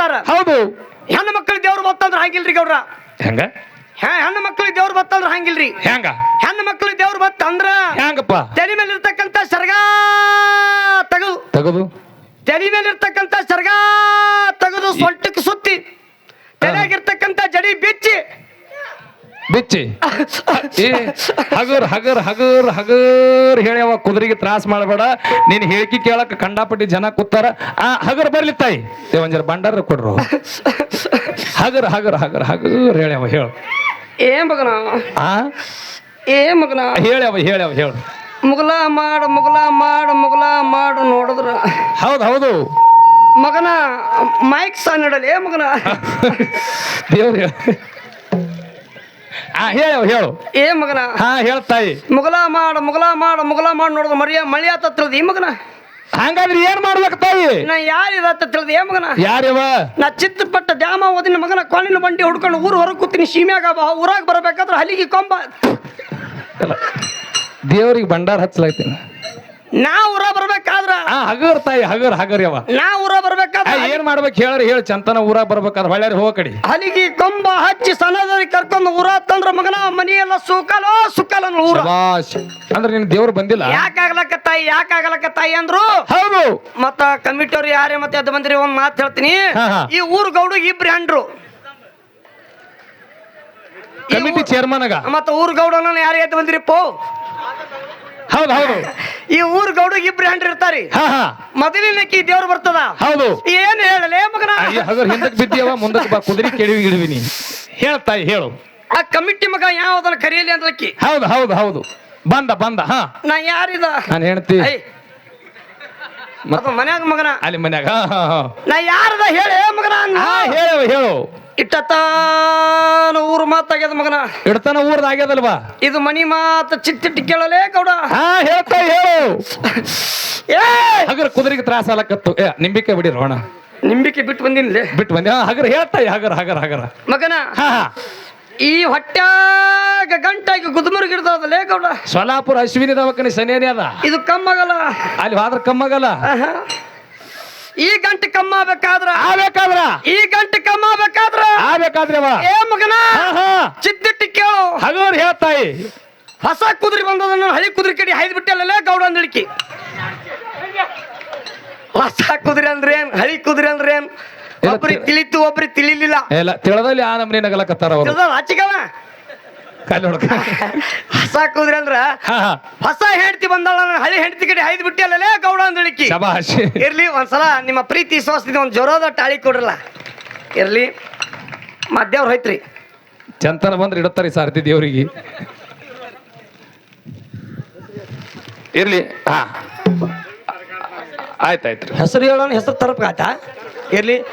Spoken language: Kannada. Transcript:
ಬತ್ತಾರ ಹೌದು. ಹೆಣ್ಣು ಮಕ್ಕಳಿಗೆ ದೇವ್ರು ಬತ್ತಂದ್ರ ಹಂಗಿಲ್ರಿ ಗೌಡ್ರ? ಹೆಂಗ? ಹೆಣ್ಣು ಮಕ್ಕಳಿಗೆ ದೇವ್ರು ಬತ್ತಂದ್ರ ಹಂಗಿಲ್ರಿ. ಹೆಂಗ? ಹೆಣ್ಣು ಮಕ್ಕಳಿಗೆ ದೇವ್ರು ಬತ್ತಂದ್ರ ಹೆಂಗಪ್ಪ? ತಲೆ ಮೇಲೆ ಇರ್ತಕ್ಕಂತ ಸರ್ಗ ತಗದು. ತಗದು? ತಲೆ ಮೇಲೆ ಇರ್ತಕ್ಕಂತ ಸರ್ಗ ತಗದು ಸೊಂಟಕ್ಕೆ ಸುತ್ತಿ. ತಲೆಯಾಗಿರ್ತಕ್ಕಂತ ಜಡಿ ಬಿಚ್ಚಿ. ಬಿಚ್ಚಿ? ಹಗರ್ ಹಗರ್ ಹಗರ್ ಹಗರ್. ಹಗರ್ ಹೇಳ್ಯಾವ ಕುದುರೆಗೆ ತ್ರಾಸ ಮಾಡಬೇಡ. ನೀನ್ ಹೇಳಿಕೆ ಕೇಳಕ್ ಕಂಡಾಪಟ್ಟಿ ಜನ ಕೂತಾರ. ಆ ಹಗರ್ ಬರ್ಲಿ ತಾಯಿ. ದೇವಂಜರ ಬಂಡಾರ ಕೊಡ್ರು. ಹಗರ್ ಹಗರ್ ಹಗರ್ ಹಗರ್ ಹೇಳ್ಯಾವ ಹೇಳು. ಏ ಮಗನ? ಆ? ಏ ಮಗನ? ಹೇಳ್ಯಾವ ಹೇಳ್ಯಾವ ಹೇಳು ಮುಗಲ ಮಾಡು ಮುಗಲ ಮಾಡು ಮುಗಲ ಮಾಡು ನೋಡಿದ್ರ. ಹೌದು ಹೌದು. ಮಗನ ಮೈಕ್ ಸಹ ಏ ಮಗನ? ದೇವ್ರ ಹೇಳ ಹೇಳು. ಏ ಮಗನ? ಹಾ ಹೇಳ ತಾಯಿ. ಮುಗಲ ಮಾಡ ಮುಗಲ ಮಾಡ ಮುಗಲ ಮಾಡಿ ನೋಡಿದ ಮರಿಯ ಮಳಿ ಆತ ತಿಳಿದಿ ಈ ಮಗನ? ಹಂಗಾದ್ರೆ ಏನ್ ಮಾಡ್ಬೇಕು ತಾಯಿ? ನಾ ಯಾರಿದತ್ತ ತಿಳಿದ ಏ ಮಗನ? ಯಾರ್ಯವ ನಾ ಚಿತ್ರಪಟ್ಟ ದ್ಯಾಮ ಓದಿನ ಮಗನ ಕೋಲಿನ ಬಂಡಿ ಹುಡ್ಕೊಂಡು ಊರು ಹೊರಗೆ ಕೂತೀನಿ ಸೀಮ್ಯಾಗ ಬಾ ಊರಾಗ ಬರಬೇಕಾದ್ರೆ ಹಲಿಗೆ ಕೊಂಬ. ದೇವ್ರಿಗೆ ಭಂಡಾರ ಹಚ್ಚಲಾಗ್ತೀನಿ. ನಾ ಊರ ಬರ್ಬೇಕಾದ್ರ ಆ ಹಗರ್ ತಾಯಿ ಹಗರ್ ಹಗರ್ ಯವ ನಾ ಊರ ಬರ್ಬೇಕಾದ್ರ ಏನ್ ಮಾಡ್ಬೇಕು ಹೇಳ್ರಿ ಹೇಳಿ ಚಂತನ ಊರ ಬರ್ಬೇಕಾದ್ರೆ ಹೊಳ್ಯಾರಿ ಹೋಗ ಕಡಿ. ಅಲ್ಲಿಗೆ ಕೊಂಬ ಹಚ್ಚಿ ಸಣ್ಣದರಿ ಕರ್ಕೊಂಡು ಊರ ತಂದ್ರ ಮಗನ ಮನೆಯೆಲ್ಲ ಸುಖಲೋ ಸುಖಲ ಊರ. ಅಂದ್ರೆ ನಿನ್ ದೇವ್ರು ಬಂದಿಲ್ಲ? ಯಾಕಾಗ್ಲಕ್ಕ ತಾಯಿ ಯಾಕಾಗ್ಲಕ್ಕ ತಾಯಿ ಅಂದ್ರು ಹೌದು. ಮತ್ತ ಕಮಿಟಿಯವ್ರು ಯಾರೇ ಮತ್ತೆ ಅದು ಬಂದ್ರಿ ಒಂದ್ ಮಾತು ಹೇಳ್ತೀನಿ. ಈ ಊರ್ ಗೌಡು ಇಬ್ರಿ ಹೆಂಡ್ರು ಈ ಕಮಿಟಿ ಚೇರ್ಮನ್ ಮತ್ತ ಊರ್ ಗೌಡನ ಯಾರೇ ಎದ್ದು ಬಂದಿರಿಪ್ಪೋ? ಹೌದು ಹೌದು. ಈ ಊರ್ ಗೌಡ ಇಬ್ರು ಹೆಂಡ್ರಿ ಇರ್ತಾರಿ. ಹಾ ಹಾ. ಮೊದಲಿನಕ್ಕಿ ದೇವ್ರು ಬರ್ತದ. ಹೌದು. ಏನ್ ಹೇಳಲೇ ಮಗನ? ಹಿಂದಕ್ಕೆ ಹಗರ್ ಹಿಂದಕ್ಕೆ ಬಿದ್ದೀಯವ ಮುಂದಕ್ಕೆ ಬಾ ಕುದುರೆ ಕೇಳಿ ಗಿಡವಿನಿ ಹೇಳ್ತಾ ಹೇಳು ಆ ಕಮಿಟಿ ಮಗ ಯಾವ್ದನ್ನ ಕರೆಯಲಿ ಅಂದ್ಲಕ್ಕಿ? ಹೌದು ಹೌದು ಹೌದು. ಬಂದ ಬಂದ ಹಾ. ನಾ ಯಾರಿದ? ನಾನು ಹೇಳ್ತಿ ಐ. ಮನ್ಯಾಗ ಮಗನ? ಅಲ್ಲಿ ಮನ್ಯಾಗ ಹಾ ಹಾ ಹಾ. ನಾ ಯಾರದ ಹೇಳ ಮಗನ. ಹಾ ಹೇಳು ಹೇಳು. ಇಟ್ಟತಾನ ಊರು ಮಾತಾಗ್ಯದ ಮಗನ. ಇಡ್ತಾನ ಊರ್ದ ಆಗ್ಯದಲ್ವಾ? ಇದು ಮನಿ ಮಾತ ಚಿಟ್ಟಿಟ್ಟು ಕೇಳಲೇ ಗೌಡ. ಹಾ ಹೇಳ್ತಾ ಹೇಳು. ಏ! ಹಗರ್ ಕುದುರೆಗೆ ತ್ರಾಸ ಆಲಕತ್ತು ಏ ನಿಂಬಿಕೆ ಬಿಡಿ ರೋಣ ನಿಂಬಿಕೆ ಬಿಟ್ಟು ಬಂದಿನ್ಲೆ. ಬಿಟ್ಟು ಬಂದೆ. ಹಗರ್ ಹೇಳ್ತ ಹಗರ್ ಹಗರ್ ಹಗರ. ಮಗನ ಹಾ ಹಾ. ಈ ಹೊಟ್ಯಾಗ ಗಂಟಾಗಿ ಗುದುಮರ್ಗಿಡ್ದದಲೇ ಗೌಡ. ಸೊಲಾಪುರ ಅಶ್ವಿನಿ ದವಾಖಾನೆ ಸನೇನೆ ಅದ. ಇದು ಕಮ್ಮಗಲ್ಲ. ಅಲ್ಲಿ ಆದ್ರೆ ಕಮ್ಮಗಲ್ಲ. ಈ ಗಂಟೆ ಕಮ್ಮ ಬೇಕಾದ್ರ ಆಗ್ಬೇಕಾದ್ರ? ಈ ಗಂಟೆ ಕಮ್ಮ ಬೇಕಾದ್ರ ಆಬೇಕಾದ್ರೆ ಏ ಮಗನ ಚಿತ್ತಿಟ್ಟು ಕೇಳು. ಹಗರ್ ಹೇಳ್ತಾಯಿ ಹೊಸ ಕುದುರೆ ಬಂದದನ್ನ ಹಳಿ ಕುದುರೆ ಕಡೆ ಹೈದ್ ಬಿಟ್ಟಲ್ಲ ಗೌಡ ಅಂದಳಿಕೆ. ಹೊಸ ಕುದುರೆ ಅಂದ್ರೆ ಏನ್? ಹಳಿ ಕುದುರೆ ಅಂದ್ರೆ ಏನ್? ಒಬ್ರಿ ಒಬ್ರಿಗೆ ತಿಳಿತು ಒಬ್ರಿಗೆ ತಿಳಿಲಿಲ್ಲ. ಎಲ್ಲ ತಿಳದಲ್ಲಿ ಆ ನಮ್ನಿ ನಗಲಕತ್ತಾರ ಅವರು. ಆಚಿಗವ? ಕಲ್ಲಿ ಹೊಡ್ಕ ಹೊಸ ಕೂದ್ರಿ ಅಂದ್ರ ಹಾ ಹಾ. ಹೊಸ ಹೆಂಡತಿ ಬಂದಾಳ ಹಳೆ ಹಳಿ ಹೆಂಡತಿ ಕಡೆ ಹೈದ್ ಬಿಟ್ಟಲ್ಲ ಗೌಡ ಅಂದ್ ಶಬಾಷ್. ಇರ್ಲಿ ಒಂದ್ಸಲ ನಿಮ್ಮ ಪ್ರೀತಿ ವಿಶ್ವಾಸದಿಂದ ಒಂದು ಜೋರಾದ ಟಾಳಿ ಕೊಡ್ರಲ್ಲ. ಇರ್ಲಿ ಮಧ್ಯಾವ್ರ ಹೋಯ್ತ್ರಿ. ಚಂತನ ಬಂದ್ರೆ ಇಡತ್ತಾರಿ ಸಾರ್ತಿ ದೇವ್ರಿಗೆ. ಇರ್ಲಿ ಹಾ. ಆಯ್ತಾಯ್ತು ಹೆಸರು ಹೇಳೋಣ ಹೆಸರು ತರಪ್ಪ ಆಯ್ತಾ ಇರ್ಲಿ.